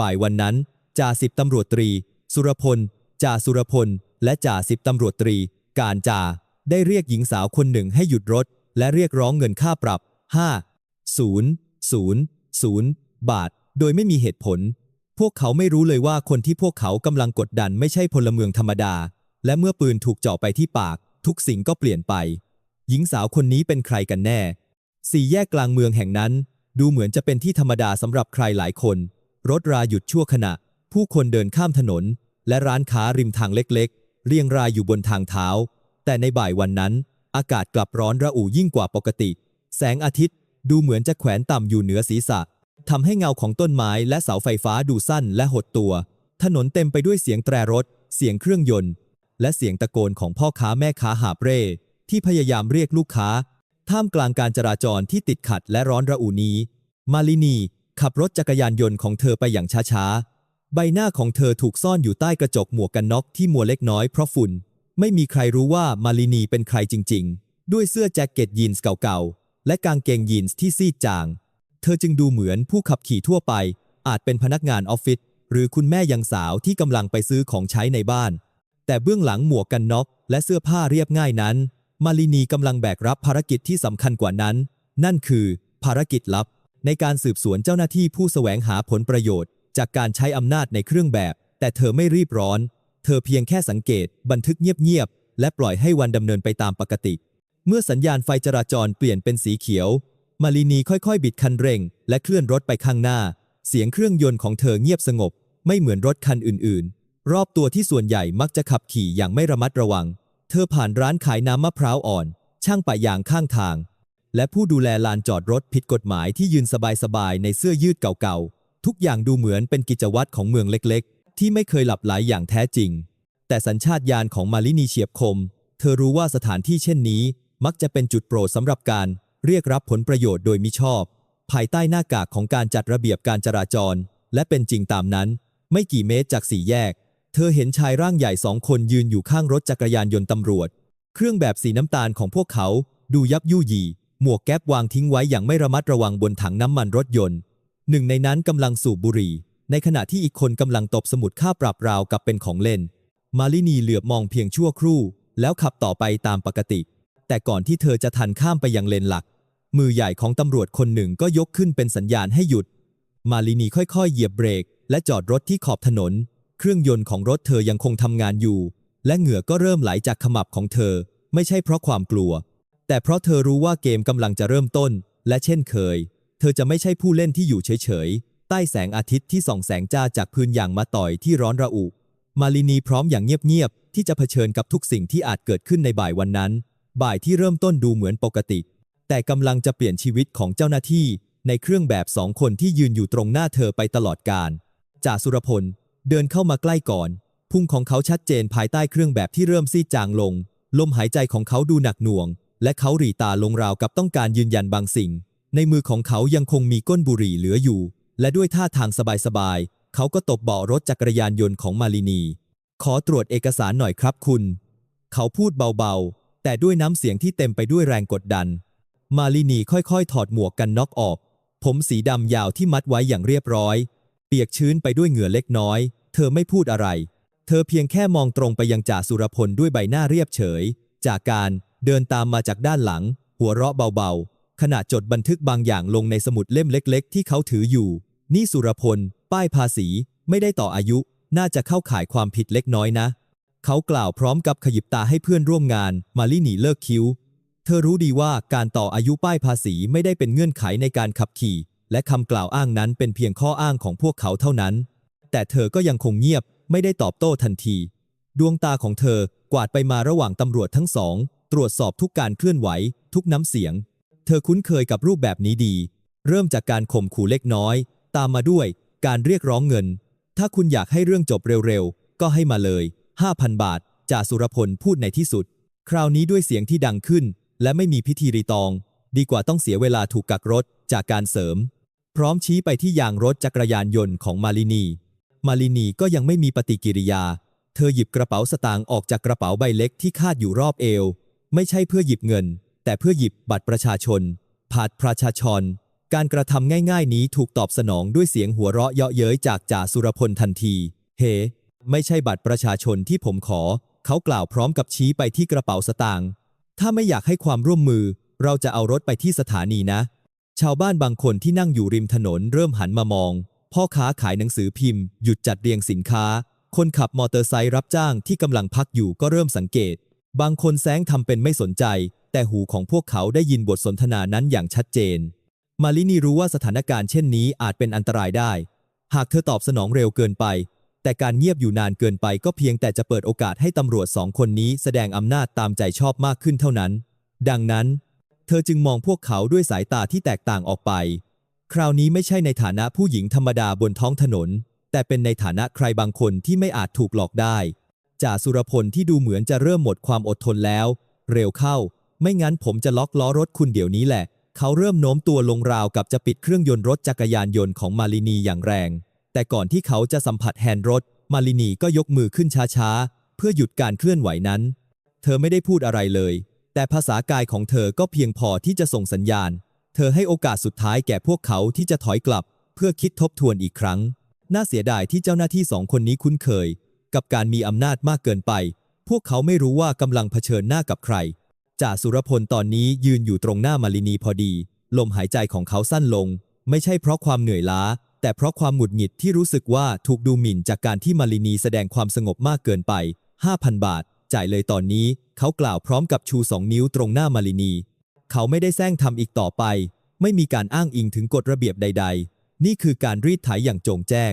บ่ายวันนั้นจ่าสิบตำรวจตรี สุรพลจ่าสุรพล และจ่าสิบตำรวจตรี การจ่าได้เรียกหญิงสาวคนหนึ่งให้หยุดรถ และเรียกร้องเงินค่าปรับ 5 0 0 0 บาท โดยไม่มีเหตุผล พวกเขาไม่รู้เลยว่าคนที่พวกเขากำลังกดดันไม่ใช่พลเมืองธรรมดา และเมื่อปืนถูกเจาะไปที่ปาก ทุกสิ่งก็เปลี่ยนไป หญิงสาวคนนี้เป็นใครกันแน่ สี่แยกกลางเมืองแห่งนั้น ดูเหมือนจะเป็นที่ธรรมดาสำหรับใครหลายคน รถราหยุดชั่วขณะ ผู้คนเดินข้ามถนน และร้านค้าริมทางเล็กๆ เรียงรายอยู่บนทางเท้า แต่ในบ่ายวันนั้น อากาศกลับร้อนระอุยิ่งกว่าปกติ แสงอาทิตย์ดูเหมือนจะแขวนต่ำอยู่เหนือศีรษะทำให้เงาของต้นไม้และเสาไฟฟ้าดูสั้นและหดตัว ถนนเต็มไปด้วยเสียงแตรรถ เสียงเครื่องยนต์ และเสียงตะโกนของพ่อค้าแม่ค้าหาเร่ที่พยายามเรียกลูกค้า ท่ามกลางการจราจรที่ติดขัดและร้อนระอุนี้ มาลินี ขับรถจักรยานยนต์ของเธอไปอย่างช้าๆ ใบหน้าของเธอถูกซ่อนอยู่ใต้กระจกหมวกกันน็อกที่มัวเล็กน้อยเพราะฝุ่น ไม่มีใครรู้ว่ามาลินีเป็นใครจริงๆ ด้วยเสื้อแจ็คเก็ตยีนส์เก่าๆ และกางเกงยีนส์ที่ซีดจาง เธอจึงดูเหมือนผู้ขับขี่ทั่วไป อาจเป็นพนักงานออฟฟิศหรือคุณแม่ยังสาวที่กำลังไปซื้อของใช้ในบ้าน แต่เบื้องหลังหมวกกันน็อกและเสื้อผ้าเรียบง่ายนั้น มาลินีกำลังแบกรับภารกิจที่สำคัญกว่านั้น นั่นคือภารกิจลับ ในการสืบสวนเจ้าหน้าที่ผู้แสวงหาผลประโยชน์ จากการใช้อำนาจในเครื่องแบบ แต่เธอไม่รีบร้อน เธอเพียงแค่สังเกต บันทึกเงียบๆและปล่อยให้วันดำเนินไปตามปกติ เมื่อสัญญาณไฟจราจรเปลี่ยนเป็นสีเขียว มาลินีค่อยๆ บิดคันเร่ง และเคลื่อนรถไปข้างหน้า เสียงเครื่องยนต์ของเธอเงียบสงบ ไม่เหมือนรถคันอื่นๆ รอบตัวที่ส่วนใหญ่มักจะขับขี่อย่างไม่ระมัดระวัง เธอผ่านร้านขายน้ำมะพร้าวอ่อน ช่างปะยางข้างทาง และผู้ดูแลลานจอดรถผิดกฎหมายที่ยืนสบายๆในเสื้อยืดเก่าๆ ทุกอย่างดูเหมือนเป็นกิจวัตรของเมืองเล็กๆ ที่ไม่เคยหลับไหลอย่างแท้จริง แต่สัญชาตญาณของมาลินีเฉียบคม เธอรู้ว่าสถานที่เช่นนี้ มักจะเป็นจุดโปรดสำหรับการเรียกรับผลประโยชน์โดยมิชอบ ภายใต้หน้ากากของการจัดระเบียบการจราจร และเป็นจริงตามนั้น ไม่กี่เมตรจากสี่แยก เธอเห็นชายร่างใหญ่สองคนยืนอยู่ข้างรถจักรยานยนต์ตำรวจ เครื่องแบบสีน้ำตาลของพวกเขาดูยับยุยี่ หมวกแก๊ปวางทิ้งไว้อย่างไม่ระมัดระวังบนถังน้ำมันรถยนต์ หนึ่งในนั้นกำลังสูบบุหรี่ ในขณะที่อีกคนกำลังตบสมุดค่าปรับราวกับเป็นของเล่น มาลินีเหลือบมองเพียงชั่วครู่ แล้วขับต่อไปตามปกติ แต่ก่อนที่เธอจะทันข้ามไปยังเลนหลัก มือใหญ่ของตำรวจคนหนึ่งก็ยกขึ้นเป็นสัญญาณให้หยุด มาลินีค่อยๆ เหยียบเบรก และจอดรถที่ขอบถนน เครื่องยนต์ของรถเธอยังคงทำงานอยู่ และเหงื่อก็เริ่มไหลจากขมับของเธอ ไม่ใช่เพราะความกลัว แต่เพราะเธอรู้ว่าเกมกำลังจะเริ่มต้น และเช่นเคย เธอจะไม่ใช่ผู้เล่นที่อยู่เฉยๆ ใต้แสงอาทิตย์ที่ส่องแสงจ้าจากพื้นอย่างมาต่อยที่ร้อนระอุ มาลินีพร้อมอย่างเงียบๆ ที่จะเผชิญกับทุกสิ่งที่อาจเกิดขึ้นในบ่ายวันนั้น บ่ายที่เริ่มต้นดูเหมือนปกติ แต่กำลังจะเปลี่ยนชีวิตของเจ้าหน้าที่ ในเครื่องแบบสองคนที่ยืนอยู่ตรงหน้าเธอไปตลอดกาลจ่าสุรพล เดินเข้ามาใกล้ก่อน พุ่งของเขาชัดเจนภายใต้เครื่องแบบที่เริ่มซีดจางลง ลมหายใจของเขาดูหนักหน่วง และเขาหรีตาลงราวกับต้องการยืนยันบางสิ่ง ในมือของเขายังคงมีก้นบุหรี่เหลืออยู่ และด้วยท่าทางสบายๆเขาก็ตบเบาะรถจักรยานยนต์ของมาลินี ขอตรวจเอกสารหน่อยครับคุณ เขาพูดเบาๆ แต่ด้วยน้ำเสียงที่เต็มไปด้วยแรงกดดัน มาลินีค่อยๆ ถอดหมวกกันน็อกออก ผมสีดำยาวที่มัดไว้อย่างเรียบร้อย เปียกชื้นไปด้วยเหงื่อเล็กน้อย เธอไม่พูดอะไร เธอเพียงแค่มองตรงไปยังจ่าสุรพลด้วยใบหน้าเรียบเฉย จากการ เดินตามมาจากด้านหลัง หัวเราะเบาๆ ขณะจดบันทึกบางอย่างลงในสมุดเล่มเล็กๆ ที่เขาถืออยู่ นี่สุรพล ป้ายภาษี ไม่ได้ต่ออายุ น่าจะเข้าข่ายความผิดเล็กน้อยนะ เขากล่าวพร้อมกับขยิบตาให้เพื่อนร่วมงาน มาลินีเลิกคิ้ว เธอรู้ดีว่าการต่ออายุป้ายภาษีไม่ได้เป็นเงื่อนไขในการขับขี่ และคำกล่าวอ้างนั้นเป็นเพียงข้ออ้างของพวกเขาเท่านั้น แต่เธอก็ยังคงเงียบ ไม่ได้ตอบโต้ทันที ดวงตาของเธอกวาดไปมาระหว่างตำรวจทั้งสอง ตรวจสอบทุกการเคลื่อนไหว ทุกน้ำเสียง เธอคุ้นเคยกับรูปแบบนี้ดี เริ่มจากการข่มขู่เล็กน้อย ตามมาด้วยการเรียกร้องเงิน ถ้าคุณอยากให้เรื่องจบเร็วๆ ก็ให้มาเลย 5,000 บาทจ่าสุรพลพูดในที่สุด คราวนี้ด้วยเสียงที่ดังขึ้น และไม่มีพิธีรีตอง ดีกว่าต้องเสียเวลาถูกกักรถจากการเสริม พร้อมชี้ไปที่ยางรถจักรยานยนต์ของมาลินี มาลินีก็ยังไม่มีปฏิกิริยา เธอหยิบกระเป๋าสตางค์ออกจากกระเป๋าใบเล็กที่คาดอยู่รอบเอว ไม่ใช่เพื่อหยิบเงิน แต่เพื่อหยิบบัตรประชาชน ผาดประชาชน การกระทำง่ายๆ นี้ถูกตอบสนองด้วยเสียงหัวเราะเยาะเย้ยจากจ่าสุรพลทันที เฮ้ไม่ใช่บัตรประชาชนที่ผมขอ เขากล่าวพร้อมกับชี้ไปที่กระเป๋าสตางค์ ถ้าไม่อยากให้ความร่วมมือ เราจะเอารถไปที่สถานีนะ ชาวบ้านบางคนที่นั่งอยู่ริมถนนเริ่มหันมามอง พ่อค้าขายหนังสือพิมพ์หยุดจัดเรียงสินค้า คนขับมอเตอร์ไซค์รับจ้างที่กำลังพักอยู่ก็เริ่มสังเกต บางคนแซงทำเป็นไม่สนใจ แต่หูของพวกเขาได้ยินบทสนทนานั้นอย่างชัดเจน มาลินีรู้ว่าสถานการณ์เช่นนี้อาจเป็นอันตรายได้ หากเธอตอบสนองเร็วเกินไป แต่การเงียบอยู่นานเกินไปก็เพียงแต่จะเปิดโอกาสให้ตำรวจสองคนนี้แสดงอำนาจตามใจชอบมากขึ้นเท่านั้น ดังนั้น เธอจึงมองพวกเขาด้วยสายตาที่แตกต่างออกไป คราวนี้ไม่ใช่ในฐานะผู้หญิงธรรมดาบนท้องถนน แต่เป็นในฐานะใครบางคนที่ไม่อาจถูกหลอกได้ จ่าสุรพลที่ดูเหมือนจะเริ่มหมดความอดทนแล้ว เร็วเข้า ไม่งั้นผมจะล็อกล้อรถคุณเดี๋ยวนี้แหละ เขาเริ่มโน้มตัวลงราวกับจะปิดเครื่องยนต์รถจักรยานยนต์ของมาลินีอย่างแรง แต่ก่อนที่เขาจะสัมผัสแฮนด์รถ มาลินีก็ยกมือขึ้นช้าๆ เพื่อหยุดการเคลื่อนไหวนั้น เธอไม่ได้พูดอะไรเลย แต่ภาษากายของเธอก็เพียงพอที่จะส่งสัญญาณ เธอให้โอกาสสุดท้ายแก่พวกเขาที่จะถอยกลับ เพื่อคิดทบทวนอีกครั้ง น่าเสียดายที่เจ้าหน้าที่สองคนนี้คุ้นเคย กับการมีอำนาจมากเกินไป พวกเขาไม่รู้ว่ากำลังเผชิญหน้ากับใคร จ่าสุรพลตอนนี้ยืนอยู่ตรงหน้ามาลินีพอดี ลมหายใจของเขาสั้นลง ไม่ใช่เพราะความเหนื่อยล้า แต่เพราะความหงุดหงิดที่รู้สึกว่าถูกดูหมิ่นจากการที่มาลินีแสดงความสงบมากเกินไป 5,000 บาท จ่ายเลยตอนนี้ เขากล่าวพร้อมกับชูสองนิ้วตรงหน้ามาลินี เขาไม่ได้แซงทำอีกต่อไป ไม่มีการอ้างอิงถึงกฎระเบียบใด ๆ นี่คือการรีดไถอย่างโจงแจ้ง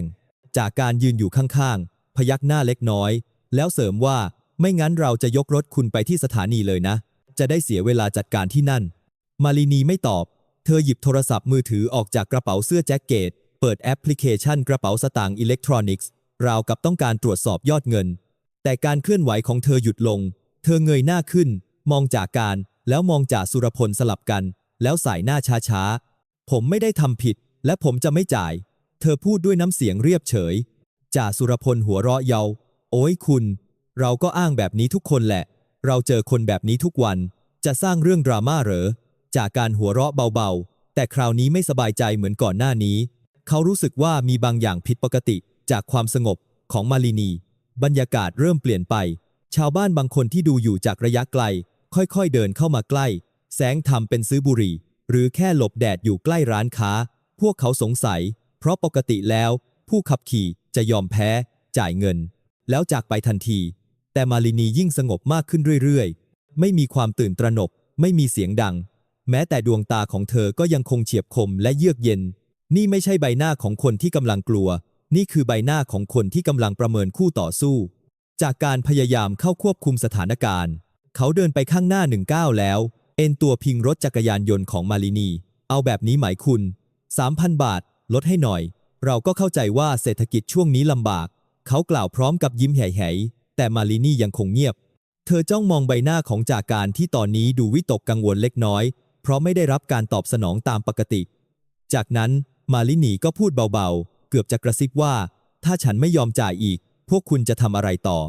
จากการยืนอยู่ข้างๆ พยักหน้าเล็กน้อย แล้วเสริมว่าไม่งั้นเราจะยกรถคุณไปที่สถานีเลยนะ จะได้เสียเวลาจัดการที่นั่น มาลินีไม่ตอบ เธอหยิบโทรศัพท์มือถือออกจากกระเป๋าเสื้อแจ็คเก็ต เปิดแอปพลิเคชันกระเป๋าสตางค์อิเล็กทรอนิกส์ ราวกับต้องการตรวจสอบยอดเงิน แต่การเคลื่อนไหวของเธอหยุดลง เธอเงยหน้าขึ้น มองจากการ แล้วมองจากสุรพลสลับกัน แล้วสายหน้าช้าๆ ผมไม่ได้ทำผิด และผมจะไม่จ่าย เธอพูดด้วยน้ำเสียงเรียบเฉย จ่าสุรพลหัวเราะเยา โอ้ยคุณ เราก็อ้างแบบนี้ทุกคนแหละ เราเจอคนแบบนี้ทุกวัน จะสร้างเรื่องดราม่าเหรอ จากการหัวเราะเบาๆ แต่คราวนี้ไม่สบายใจเหมือนก่อนหน้านี้ เขารู้สึกว่ามีบางอย่างผิดปกติจากความสงบของมาลินี บรรยากาศเริ่มเปลี่ยนไป ชาวบ้านบางคนที่ดูอยู่จากระยะไกล ค่อยๆเดินเข้ามาใกล้ แสงทำเป็นซื้อบุหรี่ หรือแค่หลบแดดอยู่ใกล้ร้านค้า พวกเขาสงสัย เพราะปกติแล้ว ผู้ขับขี่ จะยอมแพ้จ่ายเงิน แล้วจากไปทันที แต่มาลินียิ่งสงบมากขึ้นเรื่อยๆ ไม่มีความตื่นตระหนก ไม่มีเสียงดัง แม้แต่ดวงตาของเธอก็ยังคงเฉียบคมและเยือกเย็น นี่ไม่ใช่ใบหน้าของคนที่กำลังกลัว นี่คือใบหน้าของคนที่กำลังประเมินคู่ต่อสู้ จากการพยายามเข้าควบคุมสถานการณ์ เขาเดินไปข้างหน้าหนึ่งก้าวแล้ว เอ็นตัวพิงรถจักรยานยนต์ของมาลินี เอาแบบนี้ไหมคุณ 3,000 บาท ลดให้หน่อย เราก็เข้าใจว่าเศรษฐกิจช่วงนี้ลำบาก เขากล่าวพร้อมกับยิ้มแห่ๆแต่มาลินี่ยังคงเงียบ เธอจ้องมองใบหน้าของจากการที่ตอนนี้ดูวิตกกังวลเล็กน้อย เพราะไม่ได้รับการตอบสนองตามปกติ จากนั้นมาลินีก็พูดเบาๆ เกือบจะกระซิบว่า ถ้าฉันไม่ยอมจ่ายอีก พวกคุณจะทำอะไรต่อ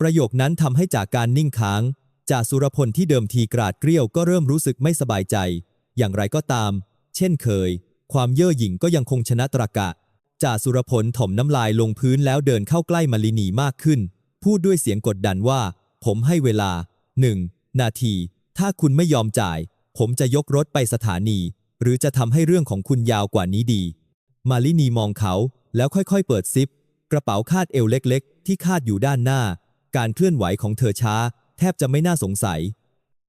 ประโยคนั้นทำให้จากการนิ่งค้างจ่าสุรพลที่เดิมทีกราดเกรี้ยวก็เริ่มรู้สึกไม่สบายใจ อย่างไรก็ตาม เช่นเคย ความเย่อหยิ่งก็ยังคงชนะตรากะ จ่าสุรพลถมน้ำลายลงพื้นแล้วเดินเข้าใกล้มาลินีมากขึ้น พูดด้วยเสียงกดดันว่า ผมให้เวลาหนึ่งนาที ถ้าคุณไม่ยอมจ่าย ผมจะยกรถไปสถานี หรือจะทำให้เรื่องของคุณยาวกว่านี้ดี มาลินีมองเขาแล้วค่อยๆ เปิดซิป กระเป๋าคาดเอวเล็กๆ ที่คาดอยู่ด้านหน้า การเคลื่อนไหวของเธอช้า แทบจะไม่น่าสงสัย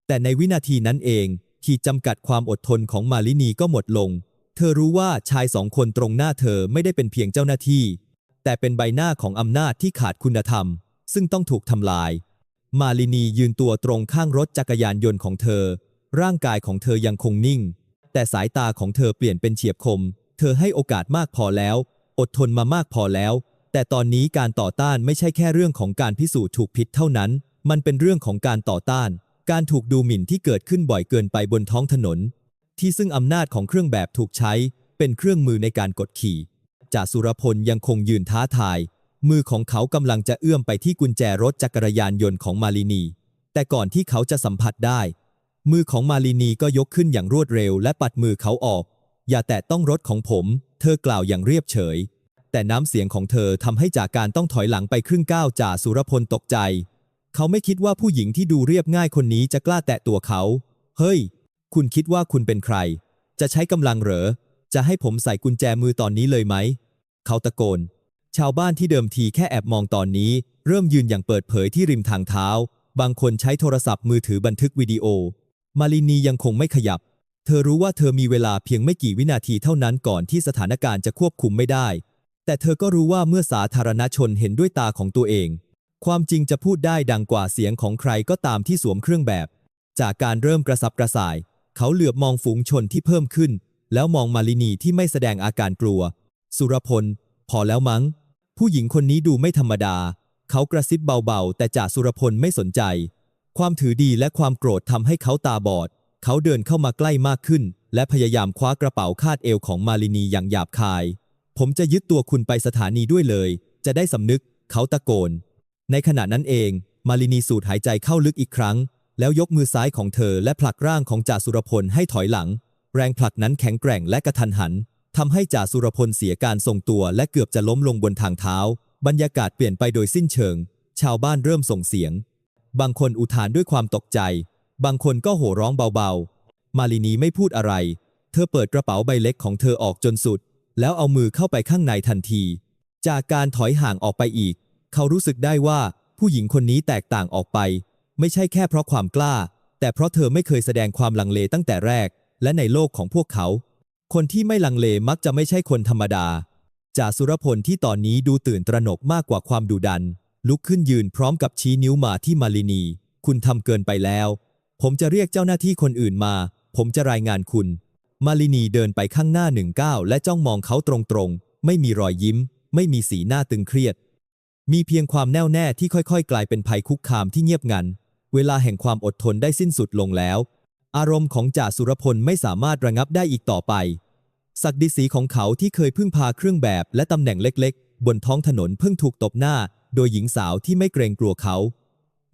แต่ในวินาทีนั้นเองขีดจำกัดความอดทนของมาลินีก็หมดลง เธอรู้ว่าชายสองคนตรงหน้าเธอไม่ได้เป็นเพียงเจ้าหน้าที่ แต่เป็นใบหน้าของอำนาจที่ขาดคุณธรรม ซึ่งต้องถูกทำลาย มาลินียืนตัวตรงข้างรถจักรยานยนต์ของเธอ ร่างกายของเธอยังคงนิ่ง แต่สายตาของเธอเปลี่ยนเป็นเฉียบคม เธอให้โอกาสมากพอแล้ว อดทนมามากพอแล้ว แต่ตอนนี้การต่อต้านไม่ใช่แค่เรื่องของการพิสูจน์ถูกผิดเท่านั้น มันเป็นเรื่องของการต่อต้าน การถูกดูหมิ่นที่เกิดขึ้นบ่อยเกินไปบนท้องถนน ที่ซึ่งอำนาจของเครื่องแบบถูกใช้ เป็นเครื่องมือในการกดขี่จ่าสุรพลยังคงยืนท้าทาย มือของเขากำลังจะเอื้อมไปที่กุญแจรถจักรยานยนต์ของมาลินี แต่ก่อนที่เขาจะสัมผัสได้ มือของมาลินีก็ยกขึ้นอย่างรวดเร็ว และปัดมือเขาออก อย่าแตะต้องรถของผม เธอกล่าวอย่างเรียบเฉย แต่น้ำเสียงของเธอทำให้จากการต้องถอยหลังไปครึ่งก้าวจ่าสุรพลตกใจ เขาไม่คิดว่าผู้หญิงที่ดูเรียบง่ายคนนี้จะกล้าแตะตัวเขา เฮ้ย คุณคิดว่าคุณเป็นใคร จะใช้กำลังเหรอ จะให้ผมใส่กุญแจมือตอนนี้เลยไหม เขาตะโกน ชาวบ้านที่เดิมทีแค่แอบมองตอนนี้ เริ่มยืนอย่างเปิดเผยที่ริมทางเท้า บางคนใช้โทรศัพท์มือถือบันทึกวิดีโอ มาลินียังคงไม่ขยับ เธอรู้ว่าเธอมีเวลาเพียงไม่กี่วินาทีเท่านั้นก่อนที่สถานการณ์จะควบคุมไม่ได้ แต่เธอก็รู้ว่าเมื่อสาธารณชนเห็นด้วยตาของตัวเอง ความจริงจะพูดได้ดังกว่าเสียงของใครก็ตามที่สวมเครื่องแบบ จากการเริ่มกระสับกระส่าย เขาเหลือบมองฝูงชนที่เพิ่มขึ้น แล้วมองมาลินีที่ไม่แสดงอาการกลัว สุรพล พอแล้วมั้ง ผู้หญิงคนนี้ดูไม่ธรรมดา เขากระซิบเบาๆ แต่จ่าสุรพลไม่สนใจ ความถือดีและความโกรธทำให้เขาตาบอด เขาเดินเข้ามาใกล้มากขึ้น และพยายามคว้ากระเป๋าคาดเอวของมาลินีอย่างหยาบคาย ผมจะยึดตัวคุณไปสถานีด้วยเลย จะได้สำนึก เขาตะโกน ในขณะนั้นเอง มาลินีสูดหายใจเข้าลึกอีกครั้ง แล้วยกมือซ้ายของเธอและผลักร่างของจ่าสุรพลให้ถอยหลัง แรงผลักนั้นแข็งแกร่งและกระทันหันทำให้จ่าสุรพลเสียการทรงตัวและเกือบจะล้มลงบนทางเท้า บรรยากาศเปลี่ยนไปโดยสิ้นเชิง ชาวบ้านเริ่มส่งเสียง บางคนอุทานด้วยความตกใจ บางคนก็โห่ร้องเบาๆ มาลินีไม่พูดอะไร เธอเปิดกระเป๋าใบเล็กของเธอออกจนสุด แล้วเอามือเข้าไปข้างในทันที จากการถอยห่างออกไปอีก เขารู้สึกได้ว่าผู้หญิงคนนี้แตกต่างออกไป ไม่ใช่แค่เพราะความกล้า แต่เพราะเธอไม่เคยแสดงความลังเลตั้งแต่แรก และในโลกของพวกเขา คนที่ไม่ลังเลมักจะไม่ใช่คนธรรมดาจ่าสุรพลที่ตอนนี้ดูตื่นตระหนกมากกว่าความดุดัน ลุกขึ้นยืนพร้อมกับชี้นิ้วมาที่มาลินี คุณทำเกินไปแล้ว ผมจะเรียกเจ้าหน้าที่คนอื่นมา ผมจะรายงานคุณ มาลินีเดินไปข้างหน้าหนึ่งก้าวและจ้องมองเขาตรงๆ ไม่มีรอยยิ้ม ไม่มีสีหน้าตึงเครียด มีเพียงความแน่วแน่ที่ค่อยๆ กลายเป็นภัยคุกคามที่เงียบงัน เวลาแห่งความอดทนได้สิ้นสุดลงแล้ว อารมณ์ของจ่าสุรพลไม่สามารถระงับได้อีกต่อไป ศักดิศรีของเขาที่เคยพึ่งพาเครื่องแบบและตำแหน่งเล็กๆ บนท้องถนนเพิ่งถูกตบหน้า โดยหญิงสาวที่ไม่เกรงกลัวเขา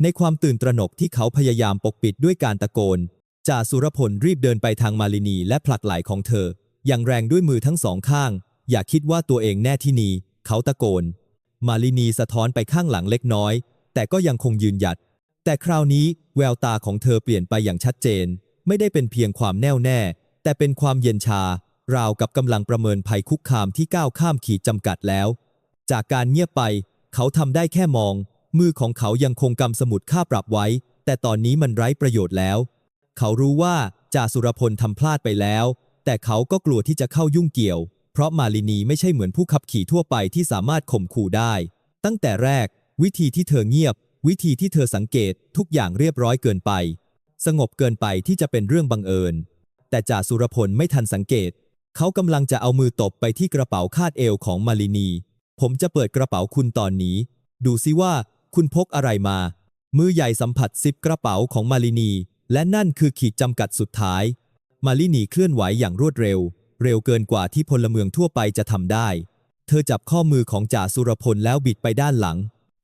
ในความตื่นตระหนกที่เขาพยายามปกปิดด้วยการตะโกนจ่าสุรพลรีบเดินไปทางมาลินีและผลักไหล่ของเธอ อย่างแรงด้วยมือทั้งสองข้าง อย่าคิดว่าตัวเองแน่ที่นี่เขาตะโกน มาลินีสะท้อนไปข้างหลังเล็กน้อย แต่ก็ยังคงยืนหยัด แต่คราวนี้แววตาของเธอเปลี่ยนไปอย่างชัดเจน ไม่ได้เป็นเพียงความแน่วแน่ แต่เป็นความเย็นชา ราวกับกำลังประเมินภัยคุกคามที่ก้าวข้ามขีดจำกัดแล้ว จากการเงียบไป เขาทำได้แค่มอง มือของเขายังคงกำสมุดค่าปรับไว้ แต่ตอนนี้มันไร้ประโยชน์แล้ว เขารู้ว่าจ่าสุรพลทำพลาดไปแล้ว แต่เขาก็กลัวที่จะเข้ายุ่งเกี่ยว เพราะมาลินีไม่ใช่เหมือนผู้ขับขี่ทั่วไปที่สามารถข่มขู่ได้ ตั้งแต่แรก วิธีที่เธอเงียบ วิธีที่เธอสังเกตทุกอย่างเรียบร้อยเกินไป สงบเกินไปที่จะเป็นเรื่องบังเอิญ แต่จ่าสุรพลไม่ทันสังเกต เขากำลังจะเอามือตบไปที่กระเป๋าคาดเอวของมาลินี ผมจะเปิดกระเป๋าคุณตอนนี้ ดูซิว่าคุณพกอะไรมา มือใหญ่สัมผัสซิปกระเป๋าของมาลินี และนั่นคือขีดจำกัดสุดท้าย มาลินีเคลื่อนไหวอย่างรวดเร็ว เร็วเกินกว่าที่พลเมืองทั่วไปจะทำได้ เธอจับข้อมือของจ่าสุรพลแล้วบิดไปด้านหลัง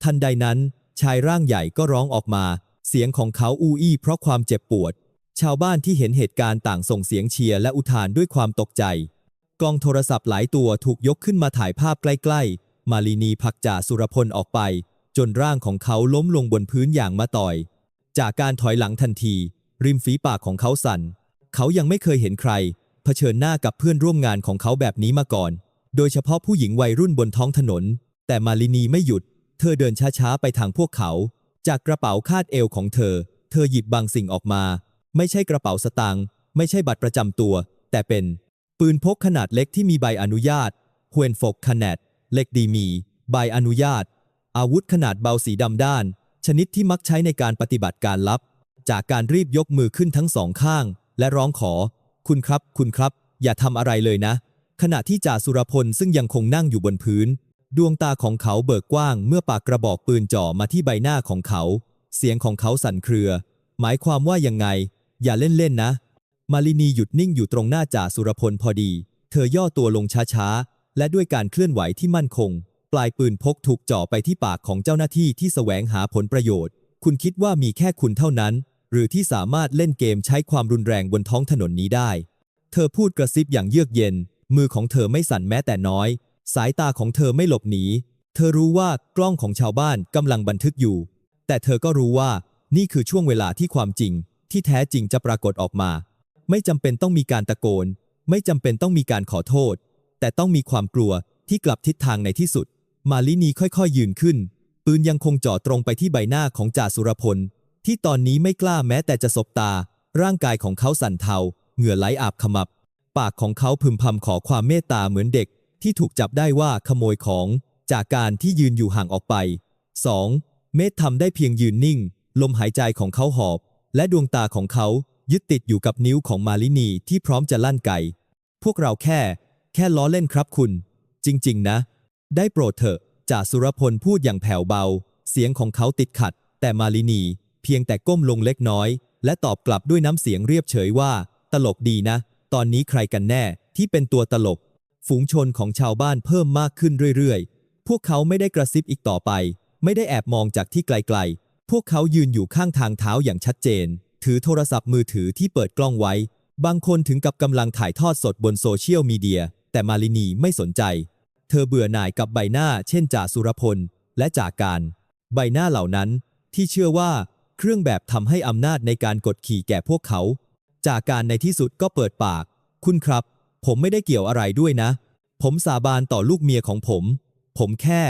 ทันใดนั้น ชายร่างใหญ่ก็ร้องออกมา เสียงของเขาอู้อี้เพราะความเจ็บปวด ชาวบ้านที่เห็นเหตุการณ์ต่างส่งเสียงเชียร์และอุทานด้วยความตกใจ กล้องโทรศัพท์หลายตัวถูกยกขึ้นมาถ่ายภาพใกล้ ๆ มาลีนีผลักจ่าสุรพลออกไป จนร่างของเขาล้มลงบนพื้นอย่างมาต่อย จากการถอยหลังทันที ริมฝีปากของเขาสั่น เขายังไม่เคยเห็นใคร เผชิญหน้ากับเพื่อนร่วมงานของเขาแบบนี้มาก่อน โดยเฉพาะผู้หญิงวัยรุ่นบนท้องถนน แต่มาลินีไม่หยุด เธอเดินช้าๆไปทางพวกเขา จากกระเป๋าคาดเอวของเธอ เธอหยิบบางสิ่งออกมา ไม่ใช่กระเป๋าสตางค์ไม่ใช่บัตรประจำตัว แต่เป็นปืนพกขนาดเล็กที่มีใบอนุญาตฮวนฟกขนาดเล็กดีมี ใบอนุญาต อาวุธขนาดเบาสีดำด้าน ชนิดที่มักใช้ในการปฏิบัติการลับ จากการรีบยกมือขึ้นทั้งสองข้าง และร้องขอ คุณครับ คุณครับ อย่าทำอะไรเลยนะ ขณะที่จ่าสุรพลซึ่งยังคงนั่งอยู่บนพื้น ดวงตาของเขาเบิกกว้างเมื่อปากกระบอกปืนจ่อมาที่ใบหน้าของเขา เสียงของเขาสั่นเครือ หมายความว่ายังไง อย่าเล่นๆนะ มาลินีหยุดนิ่งอยู่ตรงหน้าจ่าสุรพลพอดี เธอย่อตัวลงช้าๆ และด้วยการเคลื่อนไหวที่มั่นคง ปลายปืนพกถูกจ่อไปที่ปากของเจ้าหน้าที่ที่แสวงหาผลประโยชน์ คุณคิดว่ามีแค่คุณเท่านั้น หรือที่สามารถเล่นเกมใช้ความรุนแรงบนท้องถนนนี้ได้ เธอพูดกระซิบอย่างเยือกเย็น มือของเธอไม่สั่นแม้แต่น้อย สายตาของเธอไม่หลบหนี เธอรู้ว่ากล้องของชาวบ้านกำลังบันทึกอยู่ แต่เธอก็รู้ว่านี่คือช่วงเวลาที่ความจริง ที่แท้จริงจะปรากฏออกมา ไม่จำเป็นต้องมีการตะโกน ไม่จำเป็นต้องมีการขอโทษ แต่ต้องมีความกลัวที่กลับทิศทางในที่สุด มาลินีค่อยๆ ยืนขึ้น ปืนยังคงจ่อตรงไปที่ใบหน้าของจ่าสุรพล ที่ตอนนี้ไม่กล้าแม้แต่จะสบตา ร่างกายของเขาสั่นเทา เหงื่อไหลอาบขมับ ปากของเขาพึมพำขอความเมตตาเหมือนเด็ก ที่ถูกจับได้ว่าขโมยของจากการที่ยืนอยู่ห่างออกไป 2. เมธทำได้เพียงยืนนิ่ง ลมหายใจของเขาหอบ และดวงตาของเขายึดติดอยู่กับนิ้วของมาลินีที่พร้อมจะลั่นไก พวกเราแค่ แค่ล้อเล่นครับคุณ จริง ๆ นะ ได้โปรดเถอะจ่าสุรพลพูดอย่างแผ่วเบา เสียงของเขาติดขัด แต่มาลินี เพียงแต่ก้มลงเล็กน้อย และตอบกลับด้วยน้ำเสียงเรียบเฉยว่า ตลกดีนะ ตอนนี้ใครกันแน่ที่เป็นตัวตลก ฝูงชนของชาวบ้านเพิ่มมากขึ้นเรื่อยๆ พวกเขาไม่ได้กระซิบอีกต่อไป ไม่ได้แอบมองจากที่ไกลๆ พวกเขายืนอยู่ข้างทางเท้าอย่างชัดเจน ถือโทรศัพท์มือถือที่เปิดกล้องไว้ บางคนถึงกับกำลังถ่ายทอดสดบนโซเชียลมีเดีย แต่มาลินีไม่สนใจ เธอเบื่อหน่ายกับใบหน้า เช่นจ่าสุรพล และจ่ากการ ใบหน้าเหล่านั้น ที่เชื่อว่าเครื่องแบบทำให้อำนาจในการกดขี่แก่พวกเขา จากการในที่สุดก็เปิดปาก คุณครับ ผมไม่ได้เกี่ยวอะไรด้วยนะ ผมสาบานต่อลูกเมียของผม ผมแค่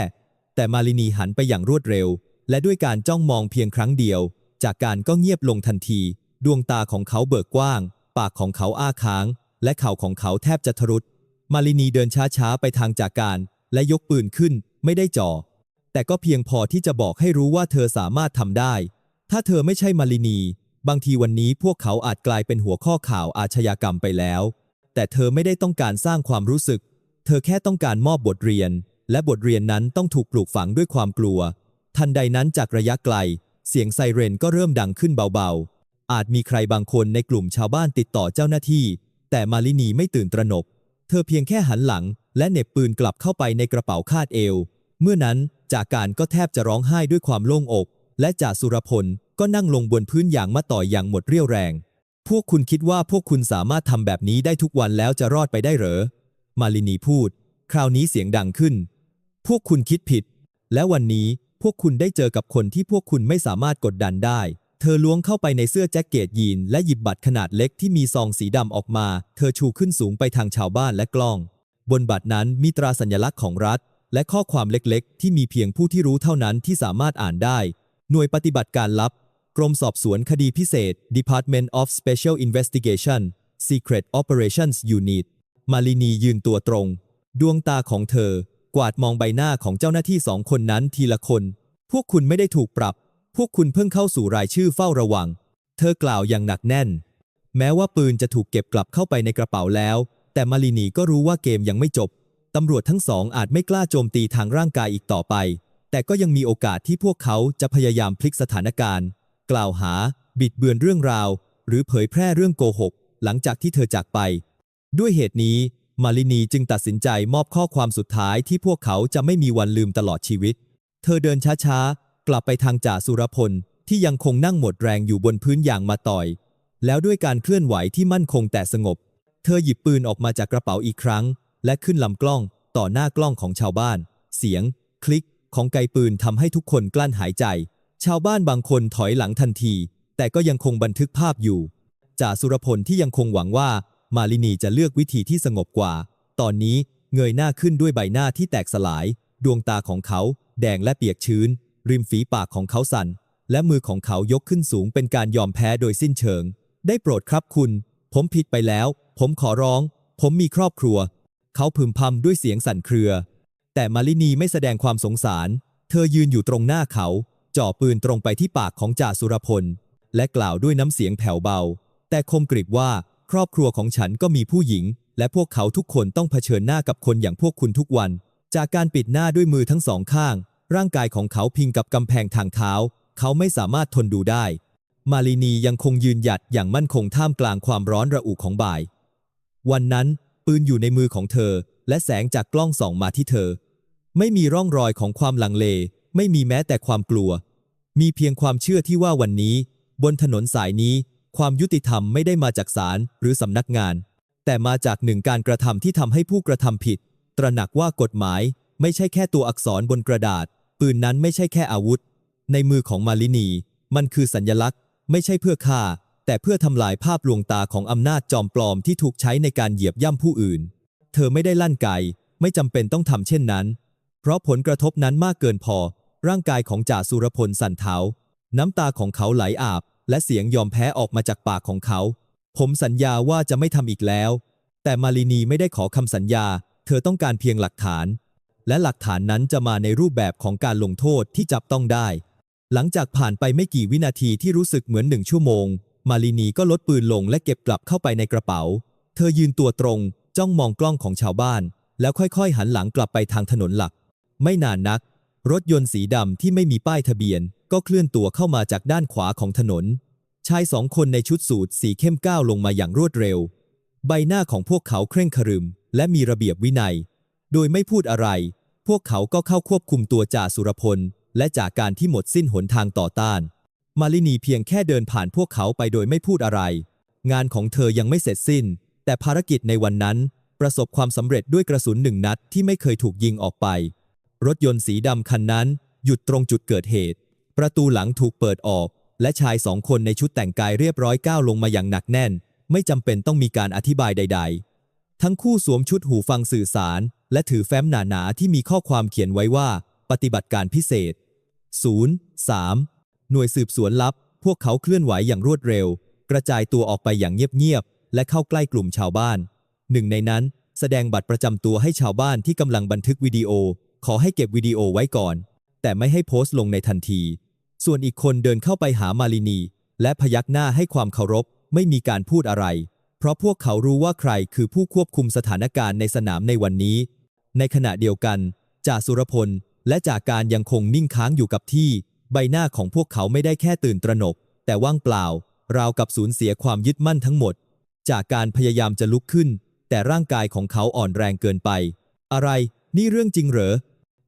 แต่มาลินีหันไปอย่างรวดเร็ว และด้วยการจ้องมองเพียงครั้งเดียว จากการก็เงียบลงทันที ดวงตาของเขาเบิกกว้าง ปากของเขาอ้าค้าง และเข่าของเขาแทบจะทรุด มาลินีเดินช้าๆไปทางจากการ และยกปืนขึ้น ไม่ได้จ่อ แต่ก็เพียงพอที่จะบอกให้รู้ว่าเธอสามารถทำได้ ถ้าเธอไม่ใช่มาลินี บางทีวันนี้พวกเขาอาจกลายเป็นหัวข้อข่าวอาชญากรรมไปแล้ว แต่เธอไม่ได้ต้องการสร้างความรู้สึก เธอแค่ต้องการมอบบทเรียน และบทเรียนนั้นต้องถูกปลูกฝังด้วยความกลัว ทันใดนั้นจากระยะไกล เสียงไซเรนก็เริ่มดังขึ้นเบาๆ อาจมีใครบางคนในกลุ่มชาวบ้านติดต่อเจ้าหน้าที่ แต่มาลินีไม่ตื่นตระหนก เธอเพียงแค่หันหลัง และเหน็บปืนกลับเข้าไปในกระเป๋าคาดเอว เมื่อนั้นจากการก็แทบจะร้องไห้ด้วยความโล่งอก และจ่าสุรพลก็นั่งลงบนพื้นอย่างมาต่อยอย่างหมดเรี่ยวแรง พวกคุณคิดว่าพวกคุณสามารถทำแบบนี้ได้ทุกวันแล้วจะรอดไปได้เหรอ มาลินีพูด คราวนี้เสียงดังขึ้น พวกคุณคิดผิด และวันนี้พวกคุณได้เจอกับคนที่พวกคุณไม่สามารถกดดันได้ เธอล้วงเข้าไปในเสื้อแจ็คเก็ตยีนและหยิบบัตรขนาดเล็กที่มีซองสีดำออกมา เธอชูขึ้นสูงไปทางชาวบ้านและกล้อง บนบัตรนั้นมีตราสัญลักษณ์ของรัฐ และข้อความเล็กๆ ที่มีเพียงผู้ที่รู้เท่านั้นที่สามารถอ่านได้ หน่วยปฏิบัติการลับ กรมสอบสวนคดีพิเศษ Department of Special Investigation Secret Operations Unit มาลินียืนตัวตรง ดวงตาของเธอ กวาดมองใบหน้าของเจ้าหน้าที่สองคนนั้นทีละคน พวกคุณไม่ได้ถูกปรับ พวกคุณเพิ่งเข้าสู่รายชื่อเฝ้าระวัง เธอกล่าวอย่างหนักแน่น แม้ว่าปืนจะถูกเก็บกลับเข้าไปในกระเป๋าแล้ว แต่มาลินีก็รู้ว่าเกมยังไม่จบตำรวจทั้งสองอาจไม่กล้าโจมตีทางร่างกายอีกต่อไป แต่ก็ยังมีโอกาสที่พวกเขาจะพยายามพลิกสถานการณ์ กล่าวหา บิดเบือนเรื่องราว หรือเผยแพร่เรื่องโกหก หลังจากที่เธอจากไป ด้วยเหตุนี้มาลินีจึงตัดสินใจมอบข้อความสุดท้ายที่พวกเขาจะไม่มีวันลืมตลอดชีวิต เธอเดินช้าๆ กลับไปทางจ่าสุรพลที่ยังคงนั่งหมดแรงอยู่บนพื้นอย่างมาต่อย แล้วด้วยการเคลื่อนไหวที่มั่นคงแต่สงบ เธอหยิบปืนออกมาจากกระเป๋าอีกครั้ง และขึ้นลำกล้อง ต่อหน้ากล้องของชาวบ้าน เสียง คลิกของไกปืนทำให้ทุกคนกลั้นหายใจ ชาวบ้านบางคนถอยหลังทันที แต่ก็ยังคงบันทึกภาพอยู่ จ่าสุรพลที่ยังคงหวังว่า มาลินีจะเลือกวิธีที่สงบกว่า ตอนนี้เงยหน้าขึ้นด้วยใบหน้าที่แตกสลาย ดวงตาของเขา แดงและเปียกชื้น ริมฝีปากของเขาสั่น และมือของเขายกขึ้นสูงเป็นการยอมแพ้โดยสิ้นเชิง ได้โปรดครับคุณ ผมผิดไปแล้ว ผมขอร้อง ผมมีครอบครัว เขาพึมพำด้วยเสียงสั่นเครือ แต่มาลินีไม่แสดงความสงสาร เธอยืนอยู่ตรงหน้าเขา จ่อปืนตรงไปที่ปากของจ่าสุรพล และกล่าวด้วยน้ำเสียงแผ่วเบา แต่คมกริบว่าครอบครัวของฉันก็มีผู้หญิง และพวกเขาทุกคนต้องเผชิญหน้ากับคนอย่างพวกคุณทุกวัน จากการปิดหน้าด้วยมือทั้งสองข้าง ร่างกายของเขาพิงกับกำแพงทางเท้า เขาไม่สามารถทนดูได้ มาลินียังคงยืนหยัดอย่างมั่นคงท่ามกลางความร้อนระอุของบ่าย วันนั้นปืนอยู่ในมือของเธอ และแสงจากกล้องส่องมาที่เธอ ไม่มีร่องรอยของความลังเล ไม่มีแม้แต่ความกลัว มีเพียงความเชื่อที่ว่าวันนี้ บนถนนสายนี้ ความยุติธรรมไม่ได้มาจากศาลหรือสำนักงาน แต่มาจากหนึ่งการกระทำที่ทำให้ผู้กระทำผิด ตระหนักว่ากฎหมายไม่ใช่แค่ตัวอักษรบนกระดาษ ปืนนั้นไม่ใช่แค่อาวุธ ในมือของมาลินี มันคือสัญญลักษณ์ ไม่ใช่เพื่อฆ่า แต่เพื่อทำลายภาพลวงตาของอำนาจจอมปลอมที่ถูกใช้ในการเหยียบย่ำผู้อื่น เธอไม่ได้ลั่นไกไม่จำเป็นต้องทำเช่นนั้น เพราะผลกระทบนั้นมากเกินพอ ร่างกายของจ่าสุรพลสั่นเทา น้ำตาของเขาไหลอาบ และเสียงยอมแพ้ออกมาจากปากของเขา ผมสัญญาว่าจะไม่ทำอีกแล้ว แต่มาลินีไม่ได้ขอคำสัญญา เธอต้องการเพียงหลักฐาน และหลักฐานนั้นจะมาในรูปแบบของการลงโทษที่จับต้องได้ หลังจากผ่านไปไม่กี่วินาทีที่รู้สึกเหมือนหนึ่งชั่วโมง มาลินีก็ลดปืนลงและเก็บกลับเข้าไปในกระเป๋า เธอยืนตัวตรง จ้องมองกล้องของชาวบ้าน แล้วค่อยๆ หันหลังกลับไปทางถนนหลัก ไม่นานนัก รถยนต์สีดำที่ไม่มีป้ายทะเบียน ก็เคลื่อนตัวเข้ามาจากด้านขวาของถนน ชายสองคนในชุดสูทสีเข้มก้าวลงมาอย่างรวดเร็ว ใบหน้าของพวกเขาเคร่งขรึม และมีระเบียบวินัย โดยไม่พูดอะไร พวกเขาก็เข้าควบคุมตัวจ่าสุรพล และจากการที่หมดสิ้นหนทางต่อต้าน มาลินีเพียงแค่เดินผ่านพวกเขาไปโดยไม่พูดอะไร งานของเธอยังไม่เสร็จสิ้น แต่ภารกิจในวันนั้น ประสบความสำเร็จด้วยกระสุนหนึ่งนัดที่ไม่เคยถูกยิงออกไป รถยนต์สีดำคันนั้น หยุดตรงจุดเกิดเหตุ ประตูหลังถูกเปิดออก และชายสองคนในชุดแต่งกายเรียบร้อยก้าวลงมาอย่างหนักแน่น ไม่จำเป็นต้องมีการอธิบายใด ๆ ทั้งคู่สวมชุดหูฟังสื่อสาร และถือแฟ้มหนาๆที่มีข้อความเขียนไว้ว่า ปฏิบัติการพิเศษ 0 3 หน่วยสืบสวนลับ พวกเขาเคลื่อนไหวอย่างรวดเร็ว กระจายตัวออกไปอย่างเงียบๆและเข้าใกล้กลุ่มชาวบ้าน หนึ่งในนั้นแสดงบัตรประจำตัวให้ชาวบ้านที่กำลังบันทึกวิดีโอ ขอให้เก็บวิดีโอไว้ก่อน แต่ไม่ให้โพสต์ลงในทันที ส่วนอีกคนเดินเข้าไปหามาลินี และพยักหน้าให้ความเคารพ ไม่มีการพูดอะไร เพราะพวกเขารู้ว่าใครคือผู้ควบคุมสถานการณ์ในสนามในวันนี้ ในขณะเดียวกันจ่าสุรพล และจากการยังคงนิ่งค้างอยู่กับที่ ใบหน้าของพวกเขาไม่ได้แค่ตื่นตระหนก แต่ว่างเปล่า ราวกับสูญเสียความยึดมั่นทั้งหมด จากการพยายามจะลุกขึ้น แต่ร่างกายของเขาอ่อนแรงเกินไป อะไร นี่เรื่องจริงเหรอ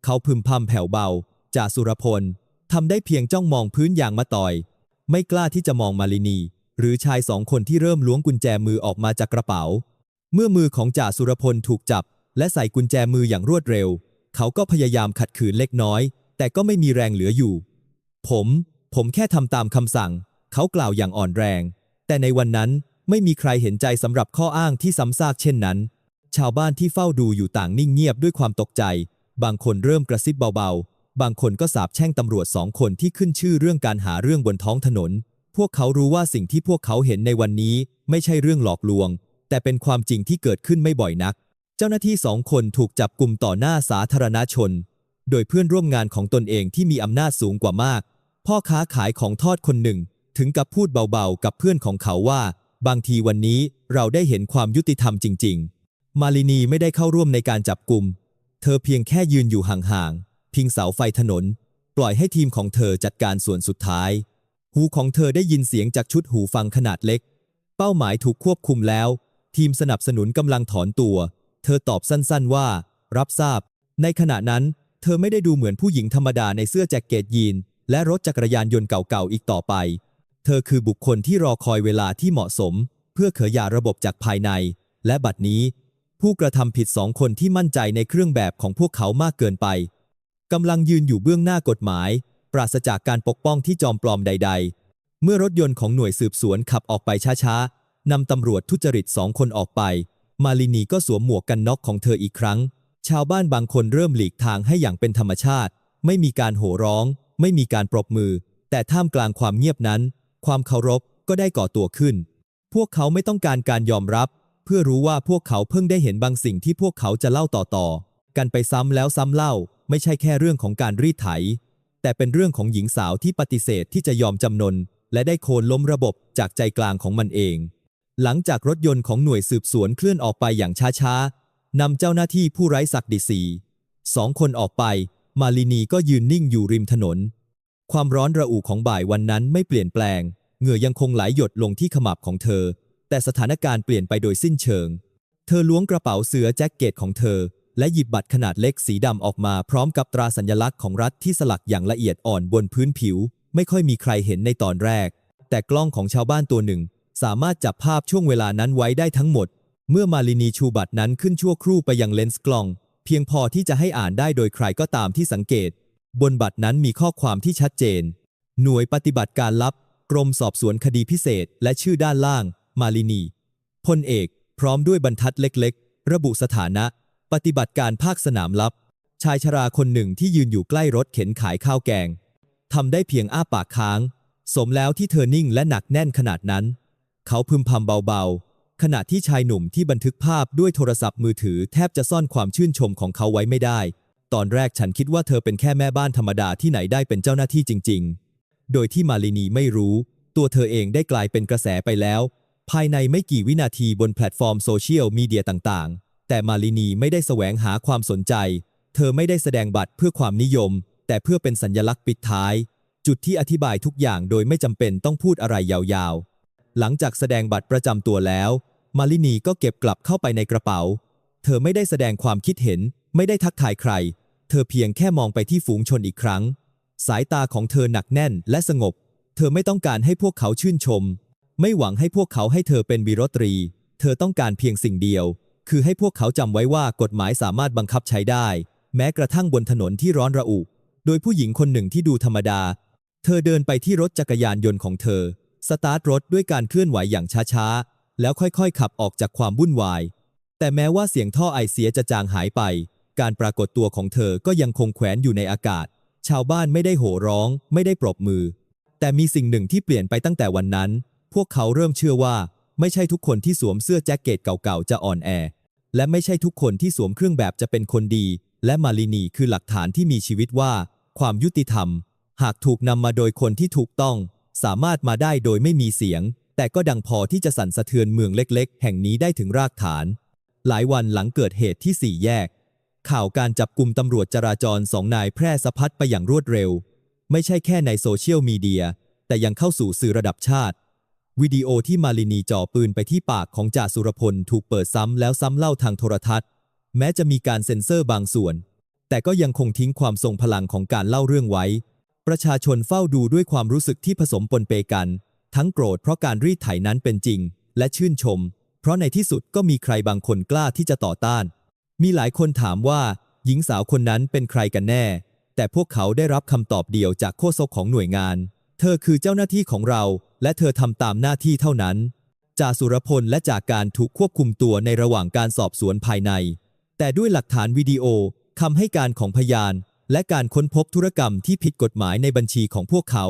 เขาพึมพำแผ่วเบา จ่าสุรพลทำได้เพียงจ้องมองพื้นอย่างมาต่อย ไม่กล้าที่จะมองมาลินี หรือชายสองคนที่เริ่มล้วงกุญแจมือออกมาจากกระเป๋า เมื่อมือของจ่าสุรพลถูกจับ และใส่กุญแจมืออย่างรวดเร็ว เขาก็พยายามขัดขืนเล็กน้อย แต่ก็ไม่มีแรงเหลืออยู่ ผม ผมแค่ทำตามคำสั่ง เขากล่าวอย่างอ่อนแรง แต่ในวันนั้นไม่มีใครเห็นใจสำหรับข้ออ้างที่ซ้ำซากเช่นนั้น ชาวบ้านที่เฝ้าดูอยู่ต่างนิ่งเงียบด้วยความตกใจ บางคนเริ่มกระซิบเบาๆ บางคนก็สาบแช่งตำรวจสองคนที่ขึ้นชื่อเรื่องการหาเรื่องบนท้องถนน พวกเขารู้ว่าสิ่งที่พวกเขาเห็นในวันนี้ ไม่ใช่เรื่องหลอกลวง แต่เป็นความจริงที่เกิดขึ้นไม่บ่อยนัก เจ้าหน้าที่สองคนถูกจับกลุ่มต่อหน้าสาธารณชน โดยเพื่อนร่วมงานของตนเองที่มีอำนาจสูงกว่ามาก พ่อค้าขายของทอดคนหนึ่ง ถึงกับพูดเบาๆ กับเพื่อนของเขาว่า บางทีวันนี้เราได้เห็นความยุติธรรมจริง ๆ มาลินีไม่ได้เข้าร่วมในการจับกลุ่ม เธอเพียงแค่ยืนอยู่ห่างๆ พิงเสาไฟถนน ปล่อยให้ทีมของเธอจัดการส่วนสุดท้าย หูของเธอได้ยินเสียงจากชุดหูฟังขนาดเล็ก เป้าหมายถูกควบคุมแล้ว ทีมสนับสนุนกำลังถอนตัว เธอตอบสั้นๆว่า รับทราบ ในขณะนั้น เธอไม่ได้ดูเหมือนผู้หญิงธรรมดาในเสื้อแจ็คเก็ตยีน และรถจักรยานยนต์เก่าๆอีกต่อไป เธอคือบุคคลที่รอคอยเวลาที่เหมาะสม เพื่อเขยาระบบจากภายใน และบัดนี้ ผู้กระทำผิดสองคนที่มั่นใจในเครื่องแบบของพวกเขามากเกินไปกำลังยืนอยู่เบื้องหน้ากฎหมาย ปราศจากการปกป้องที่จอมปลอมใด ๆ เมื่อรถยนต์ของหน่วยสืบสวนขับออกไปช้าๆนำตำรวจทุจริตสองคนออกไป มาลินีก็สวมหมวกกันน็อกของเธออีกครั้ง ชาวบ้านบางคนเริ่มหลีกทางให้อย่างเป็นธรรมชาติ ไม่มีการโห่ร้อง ไม่มีการปรบมือ แต่ท่ามกลางความเงียบนั้น ความเคารพก็ได้ก่อตัวขึ้น พวกเขาไม่ต้องการการยอมรับ เพื่อรู้ว่าพวกเขาเพิ่งได้เห็นบางสิ่งที่พวกเขาจะเล่าต่อๆกันไปซ้ำแล้วซ้ำเล่า ไม่ใช่แค่เรื่องของการรีดไถ แต่เป็นเรื่องของหญิงสาวที่ปฏิเสธที่จะยอมจำนน และได้โค่นล้มระบบจากใจกลางของมันเอง หลังจากรถยนต์ของหน่วยสืบสวนเคลื่อนออกไปอย่างช้าๆนำเจ้าหน้าที่ผู้ไร้ศักดิศีสองคนออกไป มาลินีก็ยืนนิ่งอยู่ริมถนน ความร้อนระอุของบ่ายวันนั้นไม่เปลี่ยนแปลง เหงื่อยังคงไหลหยดลงที่ขมับของเธอ แต่สถานการณ์เปลี่ยนไปโดยสิ้นเชิง เธอล้วงกระเป๋าเสื้อแจ็คเก็ตของเธอ และหยิบบัตรขนาดเล็กสีดำออกมาพร้อมกับตราสัญลักษณ์ของรัฐที่สลักอย่างละเอียดอ่อนบนพื้นผิว ไม่ค่อยมีใครเห็นในตอนแรก แต่กล้องของชาวบ้านตัวหนึ่ง สามารถจับภาพช่วงเวลานั้นไว้ได้ทั้งหมด เมื่อมาลินีชูบัตรนั้นขึ้นชั่วครู่ไปยังเลนส์กล้อง เพียงพอที่จะให้อ่านได้โดยใครก็ตามที่สังเกต บนบัตรนั้นมีข้อความที่ชัดเจน หน่วยปฏิบัติการลับ กรมสอบสวนคดีพิเศษ และชื่อด้านล่าง มาลินีพลเอกพร้อมด้วยบรรทัดเล็กๆ ระบุสถานะ ปฏิบัติการภาคสนามลับ ชายชราคนหนึ่งที่ยืนอยู่ใกล้รถเข็นขายข้าวแกงทำได้เพียงอ้าปากค้าง สมแล้วที่เธอนิ่งและหนักแน่นขนาดนั้น เขาพึมพำเบาๆ ขณะที่ชายหนุ่มที่บันทึกภาพด้วยโทรศัพท์มือถือแทบจะซ่อนความชื่นชมของเขาไว้ไม่ได้ ตอนแรกฉันคิดว่าเธอเป็นแค่แม่บ้านธรรมดาที่ไหนได้เป็นเจ้าหน้าที่จริง ๆ โดยที่มาลินีไม่รู้ ตัวเธอเองได้กลายเป็นกระแสไปแล้ว ภายในไม่กี่วินาทีบนแพลตฟอร์มโซเชียลมีเดียต่างๆ แต่มาลินีไม่ได้แสวงหาความสนใจ เธอไม่ได้แสดงบัตรเพื่อความนิยม แต่เพื่อเป็นสัญญลักษณ์ปิดท้าย จุดที่อธิบายทุกอย่างโดยไม่จำเป็นต้องพูดอะไรยาวๆ หลังจากแสดงบัตรประจำตัวแล้ว มาลินีก็เก็บกลับเข้าไปในกระเป๋า เธอไม่ได้แสดงความคิดเห็น ไม่ได้ทักทายใคร เธอเพียงแค่มองไปที่ฝูงชนอีกครั้ง สายตาของเธอหนักแน่นและสงบ เธอไม่ต้องการให้พวกเขาชื่นชม ไม่หวังให้พวกเขาให้เธอเป็นวีรตรี เธอต้องการเพียงสิ่งเดียว คือให้พวกเขาจำไว้ว่ากฎหมายสามารถบังคับใช้ได้ แม้กระทั่งบนถนนที่ร้อนระอุ โดยผู้หญิงคนหนึ่งที่ดูธรรมดา เธอเดินไปที่รถจักรยานยนต์ของเธอ สตาร์ทรถด้วยการเคลื่อนไหวอย่างช้าๆ แล้วค่อยๆ ขับออกจากความวุ่นวาย แต่แม้ว่าเสียงท่อไอเสียจะจางหายไป การปรากฏตัวของเธอก็ยังคงแขวนอยู่ในอากาศ ชาวบ้านไม่ได้โห่ร้อง ไม่ได้ปรบมือ แต่มีสิ่งหนึ่งที่เปลี่ยนไปตั้งแต่วันนั้น วกเขาเริ่มเชื่อว่า ไม่ใช่ทุกคนที่สวมเสื้อแจ็คเก็ตเก่าๆจะอ่อนแอ และไม่ใช่ทุกคนที่สวมเครื่องแบบจะเป็นคนดี และมาลินีคือหลักฐานที่มีชีวิตว่า ความยุติธรรม หากถูกนำมาโดยคนที่ถูกต้อง สามารถมาได้โดยไม่มีเสียง แต่ก็ดังพอที่จะสั่นสะเทือนเมืองเล็ก ๆ แห่งนี้ได้ถึงรากฐาน หลายวันหลังเกิดเหตุที่สี่แยก ข่าวการจับกลุ่มตำรวจจราจรสองนายแพร่สะพัดไปอย่างรวดเร็ว ไม่ใช่แค่ในโซเชียลมีเดียแต่ยังเข้าสู่สื่อระดับชาติ วิดีโอที่มาลินีจ่อปืนไปที่ปากของจ่าสุรพลถูกเปิดซ้ำแล้วซ้ำเล่าทางโทรทัศน์ แม้จะมีการเซ็นเซอร์บางส่วน แต่ก็ยังคงทิ้งความทรงพลังของการเล่าเรื่องไว้ ประชาชนเฝ้าดูด้วยความรู้สึกที่ผสมปนเปกัน ทั้งโกรธเพราะการรีดไถนั้นเป็นจริง และชื่นชม เพราะในที่สุดก็มีใครบางคนกล้าที่จะต่อต้าน มีหลายคนถามว่า หญิงสาวคนนั้นเป็นใครกันแน่ แต่พวกเขาได้รับคำตอบเดียวจากโฆษกของหน่วยงาน เธอคือเจ้าหน้าที่ของเรา และเธอทำตามหน้าที่เท่านั้นจ่าสุรพลและจากการถูกควบคุมตัวในระหว่างการสอบสวนภายใน แต่ด้วยหลักฐานวิดีโอคำให้การของพยาน และการค้นพบธุรกรรมที่ผิดกฎหมายในบัญชีของพวกเขา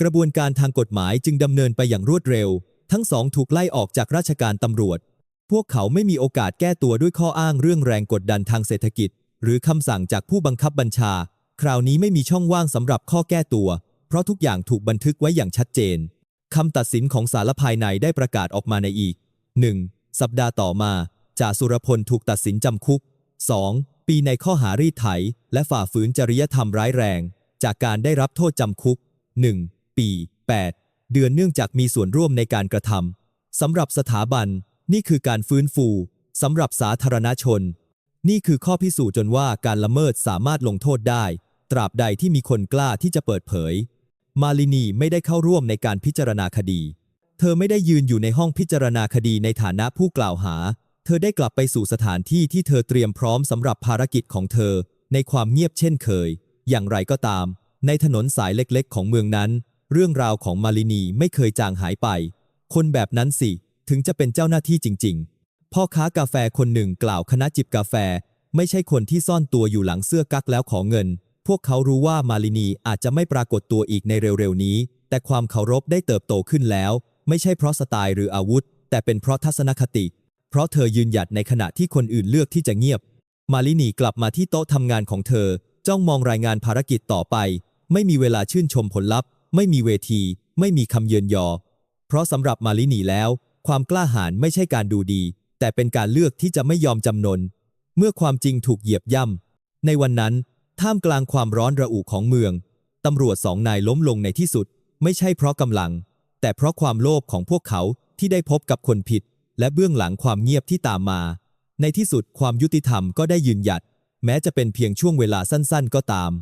กระบวนการทางกฎหมายจึงดำเนินไปอย่างรวดเร็ว ทั้งสองถูกไล่ออกจากราชการตำรวจ พวกเขาไม่มีโอกาสแก้ตัวด้วยข้ออ้างเรื่องแรงกดดันทางเศรษฐกิจ หรือคำสั่งจากผู้บังคับบัญชา คราวนี้ไม่มีช่องว่างสำหรับข้อแก้ตัว เพราะทุกอย่างถูกบันทึกไว้อย่างชัดเจน คำตัดสินของสารภายในได้ประกาศออกมาในอีก 1. สัปดาห์ต่อมาจ่าสุรพลถูกตัดสินจำคุก 2. ปีในข้อหารีดไถ และฝ่าฝืนจริยธรรมร้ายแรง จากการได้รับโทษจำคุก 1. ปี 8 เดือนเนื่องจากมีส่วนร่วมในการกระทำสำหรับสถาบัน นี่คือการฟื้นฟูสำหรับสาธารณชน นี่คือข้อพิสูจน์จนว่าการละเมิดสามารถลงโทษได้ ตราบใดที่มีคนกล้าที่จะเปิดเผย มาลินีไม่ได้เข้าร่วมในการพิจารณาคดี เธอไม่ได้ยืนอยู่ในห้องพิจารณาคดีในฐานะผู้กล่าวหา เธอได้กลับไปสู่สถานที่ที่เธอเตรียมพร้อมสำหรับภารกิจของเธอ ในความเงียบเช่นเคย อย่างไรก็ตาม ในถนนสายเล็กๆ ของเมืองนั้น เรื่องราวของมาลินีไม่เคยจางหายไป คนแบบนั้นสิ ถึงจะเป็นเจ้าหน้าที่จริง ๆ พ่อค้ากาแฟคนหนึ่งกล่าวคณะจิบกาแฟ ไม่ใช่คนที่ซ่อนตัวอยู่หลังเสื้อกั๊กแล้วขอเงิน พวกเขารู้ว่ามาลินีอาจจะไม่ปรากฏตัวอีกในเร็วๆนี้ แต่ความเคารพได้เติบโตขึ้นแล้ว ไม่ใช่เพราะสไตล์หรืออาวุธ แต่เป็นเพราะทัศนคติ เพราะเธอยืนหยัดในขณะที่คนอื่นเลือกที่จะเงียบ มาลินีกลับมาที่โต๊ะทำงานของเธอ จ้องมองรายงานภารกิจต่อไป ไม่มีเวลาชื่นชมผลลัพธ์ ไม่มีเวที ไม่มีคำเยินยอ เพราะสำหรับมาลินีแล้ว ความกล้าหาญไม่ใช่การดูดี แต่เป็นการเลือกที่จะไม่ยอมจำนน เมื่อความจริงถูกเหยียบย่ำในวันนั้น ท่ามกลางความร้อนระอุของเมือง ตำรวจสองนายล้มลงในที่สุด ไม่ใช่เพราะกำลัง แต่เพราะความโลภของพวกเขาที่ได้พบกับคนผิด และเบื้องหลังความเงียบที่ตามมา ในที่สุดความยุติธรรมก็ได้ยืนหยัด แม้จะเป็นเพียงช่วงเวลาสั้น ๆ ก็ตาม